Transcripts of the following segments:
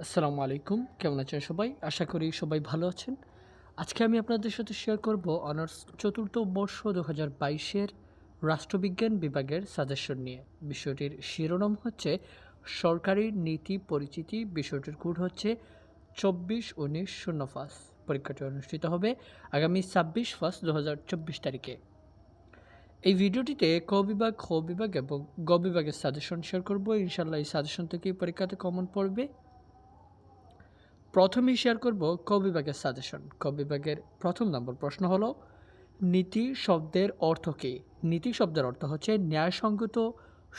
আসসালামু আলাইকুম। কেমন আছেন সবাই? আশা করি সবাই ভালো আছেন। আজকে আমি আপনাদের সাথে শেয়ার করব অনার্স চতুর্থ বর্ষ দু হাজার বাইশের রাষ্ট্রবিজ্ঞান বিভাগের সাজেশন নিয়ে। বিষয়টির শিরোনাম হচ্ছে, সরকারি নীতি পরিচিতি বিষয়টির কোড হচ্ছে চব্বিশ উনিশ শূন্য ফার্স্ট পরীক্ষাটি অনুষ্ঠিত হবে আগামী ছাব্বিশ ফার্স্ট দু হাজার চব্বিশ তারিখে। এই ভিডিওটিতে ক বিভাগ, খ বিভাগ এবং গ বিভাগের সাজেশন শেয়ার করব। ইনশাল্লাহ এই সাজেশন থেকেই পরীক্ষাতে কমন পড়বে। প্রথমেই শেয়ার করব ক সাজেশন ক প্রথম নম্বর প্রশ্ন হলো, নীতি শব্দের অর্থ কী? নীতি শব্দের অর্থ হচ্ছে ন্যায়সঙ্গত,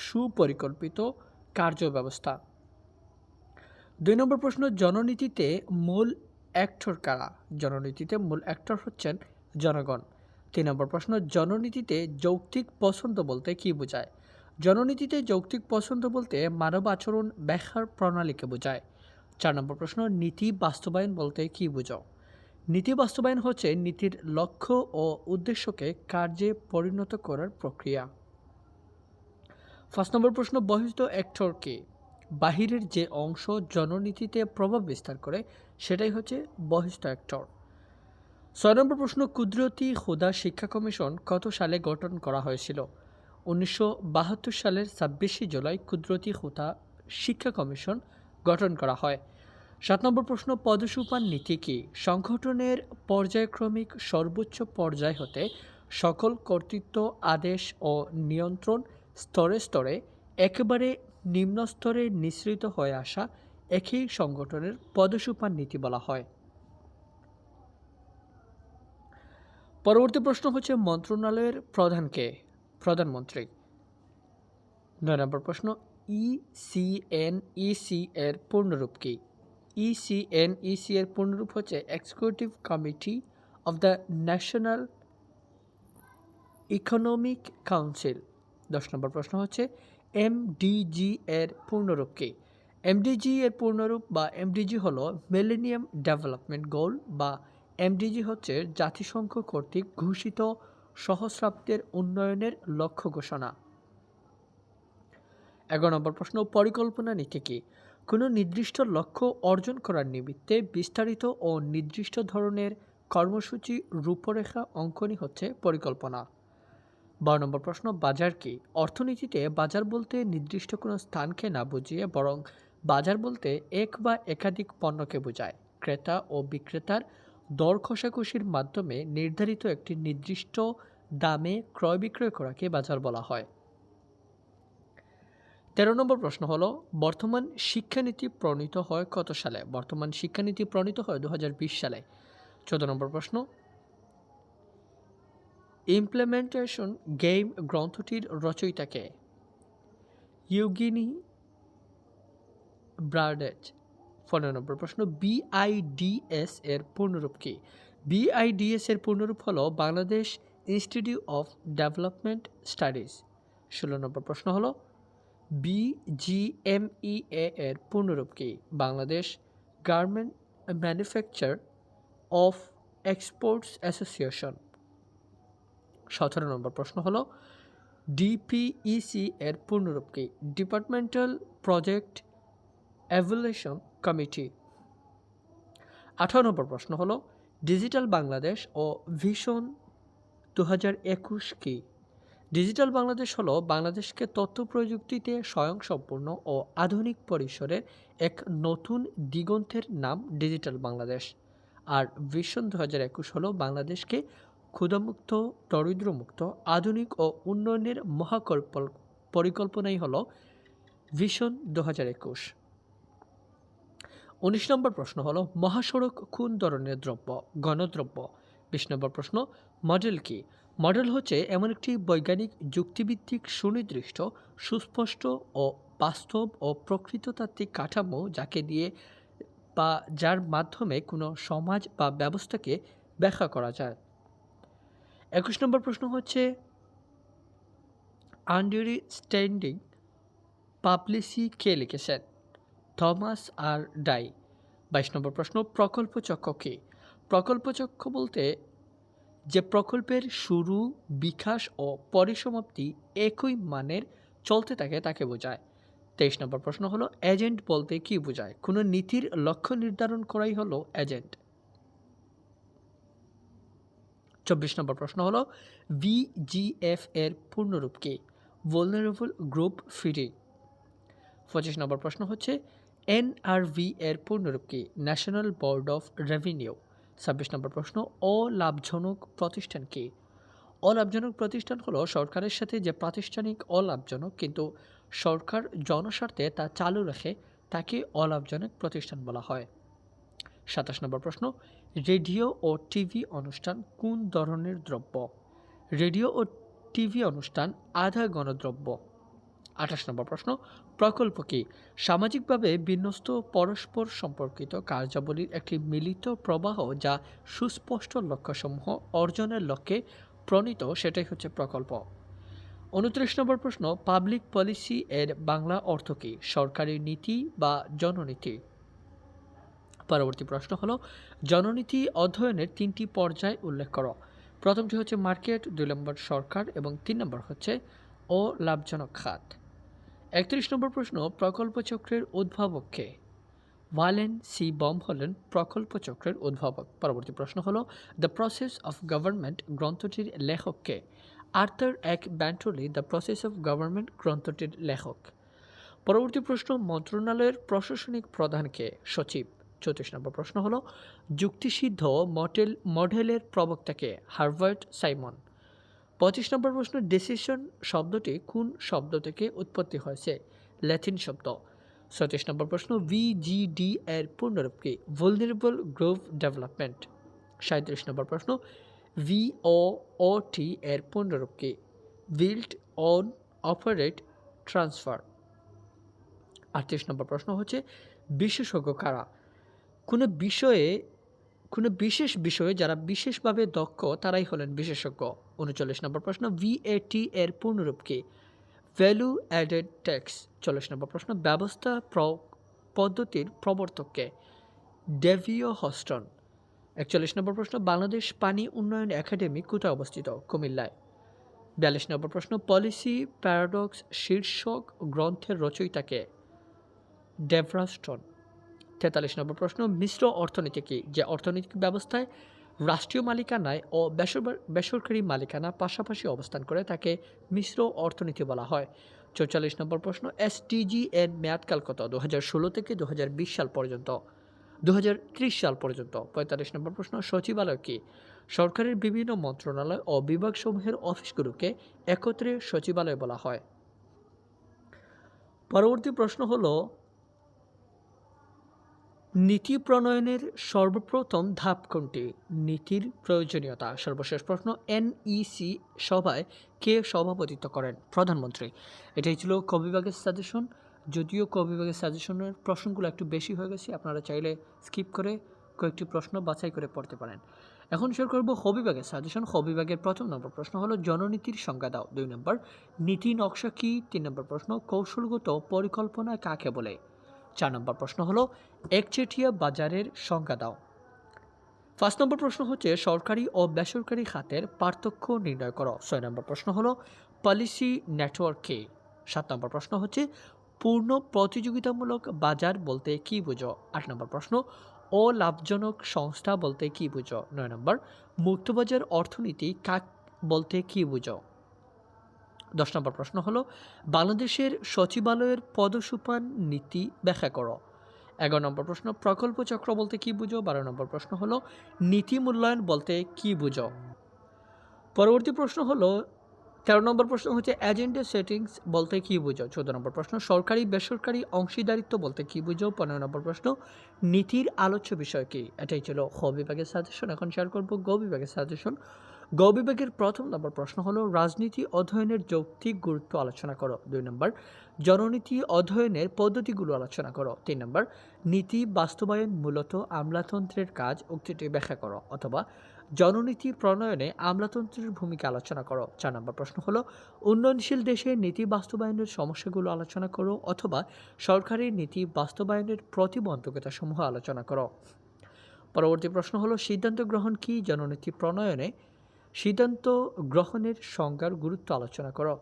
সুপরিকল্পিত কার্য ব্যবস্থা দুই নম্বর প্রশ্ন, জননীতিতে মূল অ্যাক্টর কারা? জননীতিতে মূল অ্যাক্টর হচ্ছেন জনগণ। তিন নম্বর প্রশ্ন, জননীতিতে যৌক্তিক পছন্দ বলতে কী বোঝায়? জননীতিতে যৌক্তিক পছন্দ বলতে মানব আচরণ, ব্যাখ্যার প্রণালীকে বোঝায়। চার নম্বর প্রশ্ন, নীতি বাস্তবায়ন বলতে কী বোঝো? নীতি বাস্তবায়ন হচ্ছে নীতির লক্ষ্য ও উদ্দেশ্যকে কার্যে পরিণত করার প্রক্রিয়া। ফার্স্ট নম্বর প্রশ্ন বহিষ্ঠ অ্যাক্টর কে? বাহিরের যে অংশ জননীতিতে প্রভাব বিস্তার করে, সেটাই হচ্ছে বহিষ্ঠ অ্যাক্টর ছয় নম্বর প্রশ্ন, কুদরতি হুদা শিক্ষা কমিশন কত সালে গঠন করা হয়েছিল? উনিশশো বাহাত্তর সালের ছাব্বিশে জুলাই কুদরতি হুদা শিক্ষা কমিশন গঠন করা হয়। সাত নম্বর প্রশ্ন, পদসুপান নীতি কী? সংগঠনের পর্যায়ক্রমিক সর্বোচ্চ পর্যায় হতে সকল কর্তৃত্ব, আদেশ ও নিয়ন্ত্রণ স্তরে স্তরে একেবারে নিম্ন স্তরে নিঃসৃত হয়ে আসা একই সংগঠনের পদসুপান নীতি বলা হয়। পরবর্তী প্রশ্ন হচ্ছে, মন্ত্রণালয়ের প্রধানকে প্রধানমন্ত্রী। নয় নম্বর প্রশ্ন ইসিএন ইসি এর পূর্ণরূপ কি? ইসিএন ইসি এর পূর্ণরূপ হচ্ছে executive committee of the national economic council দশ নম্বর প্রশ্ন হচ্ছে এমডিজি এর পূর্ণরূপ কি? এমডিজি এর পূর্ণরূপ বা এমডিজি হলো মিলেনিয়াম ডেভেলপমেন্ট গোল বা এমডিজি হচ্ছে জাতিসংঘ কর্তৃক ঘোষিত সহস্রাব্দের উন্নয়নের লক্ষ্য ঘোষণা। এগারো নম্বর প্রশ্ন, পরিকল্পনা নীতি কী? কোনো নির্দিষ্ট লক্ষ্য অর্জন করার নিমিত্তে বিস্তারিত ও নির্দিষ্ট ধরনের কর্মসূচি রূপরেখা অঙ্কনই হচ্ছে পরিকল্পনা। বারো নম্বর প্রশ্ন, বাজার কি? অর্থনীতিতে বাজার বলতে নির্দিষ্ট কোনো স্থানকে না বুঝিয়ে বরং বাজার বলতে এক বা একাধিক পণ্যকে বোঝায়। ক্রেতা ও বিক্রেতার দর কষাকষির মাধ্যমে নির্ধারিত একটি নির্দিষ্ট দামে ক্রয় বিক্রয় করাকে বাজার বলা হয়। তেরো নম্বর প্রশ্ন হলো, বর্তমান শিক্ষানীতি প্রণীত হয় কত সালে? বর্তমান শিক্ষানীতি প্রণীত হয় দু হাজার বিশ সালে। চোদ্দ নম্বর প্রশ্ন ইমপ্লিমেন্টেশন গেম গ্রন্থটির রচয়িতাকে ইউগিনি ব্রাডেজ পনেরো নম্বর প্রশ্ন বিআইডিএস এর পূর্ণরূপ কি? বিআইডিএস এর পূর্ণরূপ হলো Bangladesh institute of development studies. ষোলো নম্বর প্রশ্ন হলো বিজিএমইএ এর পূর্ণরূপ কি? Bangladesh garment manufacture of exports association সতেরো নম্বর প্রশ্ন হলো ডিপিইসি এর পূর্ণরূপ কি? ডিপার্টমেন্টাল প্রজেক্ট অ্যাভুলেশন কমিটি আঠারো নম্বর প্রশ্ন হলো ডিজিটাল বাংলাদেশ ও ভিশন দু হাজার একুশ কি? ডিজিটাল বাংলাদেশ হলো বাংলাদেশকে তথ্য প্রযুক্তিতে স্বয়ংসম্পূর্ণ ও আধুনিক পরিসরের এক নতুন দিগন্তের নাম ডিজিটাল বাংলাদেশ। আর ভিশন দু হাজার একুশ হলো বাংলাদেশকে ক্ষুধামুক্ত, দরিদ্রমুক্ত, আধুনিক ও উন্নয়নের মহাকল্প, পরিকল্পনাই হলো ভিশন দু হাজার একুশ। উনিশ নম্বর প্রশ্ন হলো, মহাসড়ক কোন ধরনের দ্রব্য? গণদ্রব্য। বিশ নম্বর প্রশ্ন, মডেল কি? মডেল হচ্ছে এমন একটি বৈজ্ঞানিক যুক্তিভিত্তিক সুনির্দিষ্ট, সুস্পষ্ট ও বাস্তব ও প্রকৃততাত্ত্বিক কাঠামো যাকে দিয়ে বা যার মাধ্যমে কোনো সমাজ বা ব্যবস্থাকে ব্যাখ্যা করা যায়। একুশ নম্বর প্রশ্ন হচ্ছে আন্ডারস্ট্যান্ডিং পাবলিসি কে লিখেছেন? Thomas R Dye. বাইশ নম্বর প্রশ্ন প্রকল্প চক্র কী? প্রকল্প চক্র বলতে যে প্রকল্পের শুরু, বিকাশ ও পরিসমাপ্তি একই মানের চলতে থাকে তাকে বোঝায়। তেইশ নম্বর প্রশ্ন হলো, এজেন্ট বলতে কি বোঝায়? কোনো নীতির লক্ষ্য নির্ধারণ করাই হলো এজেন্ট। চব্বিশ নম্বর প্রশ্ন হলো ভিজিএফ এর পূর্ণরূপ কি? ভোলনারেবল গ্রুপ ফিডি পঁচিশ নম্বর প্রশ্ন হচ্ছে এনআরভি এর পূর্ণরূপ কি? ন্যাশনাল বোর্ড অফ রেভিনিউ ছাব্বিশ নম্বর প্রশ্ন, অলাভজনক প্রতিষ্ঠান কি? অলাভজনক প্রতিষ্ঠান হলো সরকারের সাথে যে প্রাতিষ্ঠানিক অলাভজনক, কিন্তু সরকার জনস্বার্থে তা চালু রাখে তাকে অলাভজনক প্রতিষ্ঠান বলা হয়। সাতাশ নম্বর প্রশ্ন, রেডিও ও টিভি অনুষ্ঠান কোন ধরনের দ্রব্য? রেডিও ও টিভি অনুষ্ঠান আধা গণদ্রব্য আঠাশ নম্বর প্রশ্ন, প্রকল্প কি? সামাজিকভাবে বিন্যস্ত পরস্পর সম্পর্কিত কার্যাবলীর একটি মিলিত প্রবাহ যা সুস্পষ্ট লক্ষ্যসমূহ অর্জনের লক্ষ্যে প্রণীত, সেটাই হচ্ছে প্রকল্প। উনত্রিশ নম্বর প্রশ্ন পাবলিক পলিসি এর বাংলা অর্থ কী? সরকারি নীতি বা জননীতি? পরবর্তী প্রশ্ন হলো, জননীতি অধ্যয়নের তিনটি পর্যায় উল্লেখ করো। প্রথমটি হচ্ছে মার্কেট, দুই নম্বর সরকার এবং তিন নম্বর হচ্ছে ও লাভজনক খাত। একত্রিশ নম্বর প্রশ্ন, প্রকল্প চক্রের উদ্ভাবককে। ভালেন সি বম হলেন প্রকল্প চক্রের উদ্ভাবক। পরবর্তী প্রশ্ন হলো, দ্য প্রসেস অফ গভর্নমেন্ট গ্রন্থটির লেখককে? Arthur F Bentley, the process of government গ্রন্থটির লেখক। পরবর্তী প্রশ্ন, মন্ত্রণালয়ের প্রশাসনিক প্রধানকে? সচিব। চৌত্রিশ নম্বর প্রশ্ন হলো, যুক্তিসিদ্ধ মডেল মডেলের প্রবক্তাকে হার্ভার্ড সাইমন। পঁচিশ নম্বর প্রশ্ন ডিসিশন শব্দটি কোন শব্দ থেকে উৎপত্তি হয়েছে? ল্যাটিন শব্দ। ছত্রিশ নম্বর প্রশ্ন ভিজিডি এর পূর্ণরূপ কি? ভুলনারেবল গ্রোভ ডেভেলপমেন্ট সাঁত্রিশ নম্বর প্রশ্ন ভিও ও টি এর পূর্ণরূপ কি? বিল্ড অন অপারেট ট্রান্সফার আটত্রিশ নম্বর প্রশ্ন হচ্ছে, বিশেষজ্ঞ কারা? কোনো বিষয়ে কোনো বিশেষ বিষয়ে যারা বিশেষভাবে দক্ষ, তারাই হলেন বিশেষজ্ঞ। উনচল্লিশ নম্বর প্রশ্ন ভিএটি এর পূর্ণরূপ কি? ভ্যালু অ্যাডেড ট্যাক্স চল্লিশ নম্বর প্রশ্ন, ব্যবস্থা পদ্ধতির প্রবর্তককে ডেভিও হস্টন একচল্লিশ নম্বর প্রশ্ন, বাংলাদেশ পানি উন্নয়ন একাডেমি কোথায় অবস্থিত? কুমিল্লায়। বিয়াল্লিশ নম্বর প্রশ্ন, পলিসি প্যারাডক্স শীর্ষক গ্রন্থের রচয়িতাকে ডেভরাস্টন তেতাল্লিশ নম্বর প্রশ্ন, মিশ্র অর্থনীতি কি? যে অর্থনৈতিক ব্যবস্থায় রাষ্ট্রীয় মালিকানায় ও বেসরকারি মালিকানা পাশাপাশি অবস্থান করে তাকে মিশ্র অর্থনীতি বলা হয়। চৌচল্লিশ নম্বর প্রশ্ন এসটিজি এর মেয়াদকাল কত? দু ষোলো থেকে দু হাজার বিশ সাল পর্যন্ত। দু হাজার ত্রিশ সাল পর্যন্ত। পঁয়তাল্লিশ নম্বর প্রশ্ন, সচিবালয় কি? সরকারের বিভিন্ন মন্ত্রণালয় ও বিভাগসমূহের অফিসগুলোকে একত্রে সচিবালয় বলা হয়। পরবর্তী প্রশ্ন হলো নীতি প্রণয়নের সর্বপ্রথম ধাপ কোনটি? নীতির প্রয়োজনীয়তা। সর্বশেষ প্রশ্ন, এনইসি সভায় কে সভাপতিত্ব করেন? প্রধানমন্ত্রী। এটাই ছিল কবিভাগের সাজেশন যদিও কবিভাগের সাজেশনের প্রশ্নগুলো একটু বেশি হয়ে গেছে, আপনারা চাইলে স্কিপ করে কয়েকটি প্রশ্ন বাছাই করে পড়তে পারেন। এখন শুরু করব হবিভাগের সাজেশন হবিভাগের প্রথম নম্বর প্রশ্ন হলো, জননীতির সংজ্ঞা দাও। দুই নম্বর, নীতি নকশা কী? তিন নম্বর প্রশ্ন, কৌশলগত পরিকল্পনা কাকে বলে? চার নম্বর প্রশ্ন হলো একচেটিয়া বাজারের সংজ্ঞা দাও। পাঁচ নম্বর প্রশ্ন হচ্ছে, সরকারি ও বেসরকারি খাতের পার্থক্য নির্ণয় করো। ছয় নম্বর প্রশ্ন হলো, পলিসি নেটওয়ার্ক। কে সাত নম্বর প্রশ্ন হচ্ছে, পূর্ণ প্রতিযোগিতামূলক বাজার বলতে কী বুঝো? আট নম্বর প্রশ্ন, অলাভজনক সংস্থা বলতে কী বুঝো? নয় নম্বর, মুক্তবাজার অর্থনীতি কাক বলতে কী বুঝো? দশ নম্বর প্রশ্ন হলো, বাংলাদেশের সচিবালয়ের পদসোপান নীতি ব্যাখ্যা করো। এগারো নম্বর প্রশ্ন, প্রকল্প চক্র বলতে কী বুঝো? বারো নম্বর প্রশ্ন হলো, নীতি মূল্যায়ন বলতে কী বুঝো? পরবর্তী প্রশ্ন হলো, তেরো নম্বর প্রশ্ন হচ্ছে এজেন্ডা সেটিংস বলতে কী বুঝো? চোদ্দ নম্বর প্রশ্ন, সরকারি, বেসরকারি অংশীদারিত্ব বলতে কী বুঝো? পনেরো নম্বর প্রশ্ন, নীতির আলোচ্য বিষয় কী? এটাই ছিল খ বিভাগের সাজেশন এখন শেয়ার করব গ বিভাগের সাজেশন গ প্রথম নম্বর প্রশ্ন হলো, রাজনীতি অধ্যয়নের যৌক্তিক গুরুত্ব আলোচনা করো। দুই নম্বর, জননীতি অধ্যয়নের পদ্ধতিগুলো আলোচনা করো। তিন নম্বর, নীতি বাস্তবায়ন মূলত আমলাতন্ত্রের কাজ উক্তিটি ব্যাখ্যা করো। অথবা, জননীতি প্রণয়নে আমলাতন্ত্রের ভূমিকা আলোচনা করো। চার নম্বর প্রশ্ন হলো, উন্নয়নশীল দেশে নীতি বাস্তবায়নের সমস্যাগুলো আলোচনা করো অথবা, সরকারি নীতি বাস্তবায়নের প্রতিবন্ধকতা সমূহ আলোচনা করো। পরবর্তী প্রশ্ন হলো, সিদ্ধান্ত গ্রহণ কি জননীতি প্রণয়নে? সিদ্ধান্ত গ্রহণের সংজ্ঞার গুরুত্ব আলোচনা করো।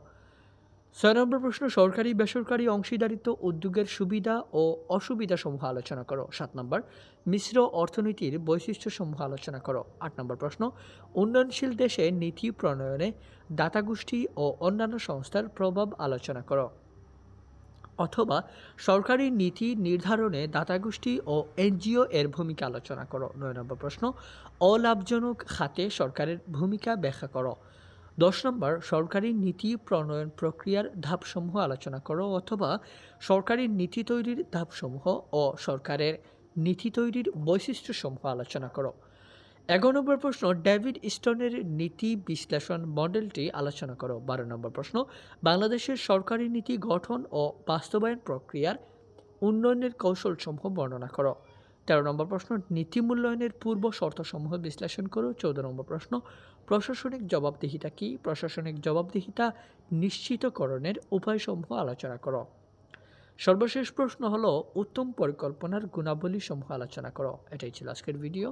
ছয় নম্বর প্রশ্ন, সরকারি, বেসরকারি অংশীদারিত্ব উদ্যোগের সুবিধা ও অসুবিধাসমূহ আলোচনা করো। সাত নম্বর, মিশ্র অর্থনীতির বৈশিষ্ট্য সমূহ আলোচনা করো। আট নম্বর প্রশ্ন, উন্নয়নশীল দেশে নীতি প্রণয়নে দাতাগোষ্ঠী ও অন্যান্য সংস্থার প্রভাব আলোচনা করো। অথবা সরকারি নীতি নির্ধারণে দাতা গোষ্ঠী ও এনজিও এর ভূমিকা আলোচনা করো। নয় নম্বর প্রশ্ন, অলাভজনক খাতে সরকারের ভূমিকা ব্যাখ্যা করো। দশ নম্বর, সরকারি নীতি প্রণয়ন প্রক্রিয়ার ধাপসমূহ আলোচনা করো অথবা সরকারি নীতি তৈরির ধাপসমূহ ও সরকারের নীতি তৈরির বৈশিষ্ট্যসমূহ আলোচনা করো। এগারো নম্বর প্রশ্ন, ডেভিড স্টোনের নীতি বিশ্লেষণ মডেলটি আলোচনা করো। বারো নম্বর প্রশ্ন, বাংলাদেশের সরকারি নীতি গঠন ও বাস্তবায়ন প্রক্রিয়ার উন্নয়নের কৌশলসমূহ বর্ণনা করো। তেরো নম্বর প্রশ্ন, নীতি মূল্যায়নের পূর্ব শর্তসমূহ বিশ্লেষণ করো। চৌদ্দ নম্বর প্রশ্ন, প্রশাসনিক জবাবদিহিতা কী? প্রশাসনিক জবাবদিহিতা নিশ্চিতকরণের উপায়সমূহ আলোচনা করো। সর্বশেষ প্রশ্ন হলো, উত্তম পরিকল্পনার গুণাবলী সমূহ আলোচনা করো। এটাই ছিল আজকের ভিডিও।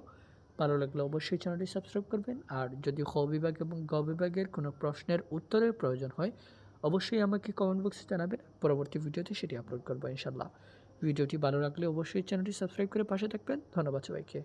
ভালো লাগলে অবশ্যই চ্যানেলটি সাবস্ক্রাইব করবেন। আর যদি খ বিভাগ এবং গ বিভাগের কোনো প্রশ্নের উত্তরের প্রয়োজন হয়, অবশ্যই আমাকে কমেন্ট বক্সে জানাবেন। পরবর্তী ভিডিওতে সেটি আপলোড করব ইনশাল্লাহ ভিডিওটি ভালো লাগলে অবশ্যই চ্যানেলটি সাবস্ক্রাইব করে পাশে থাকবেন। ধন্যবাদ সবাইকে।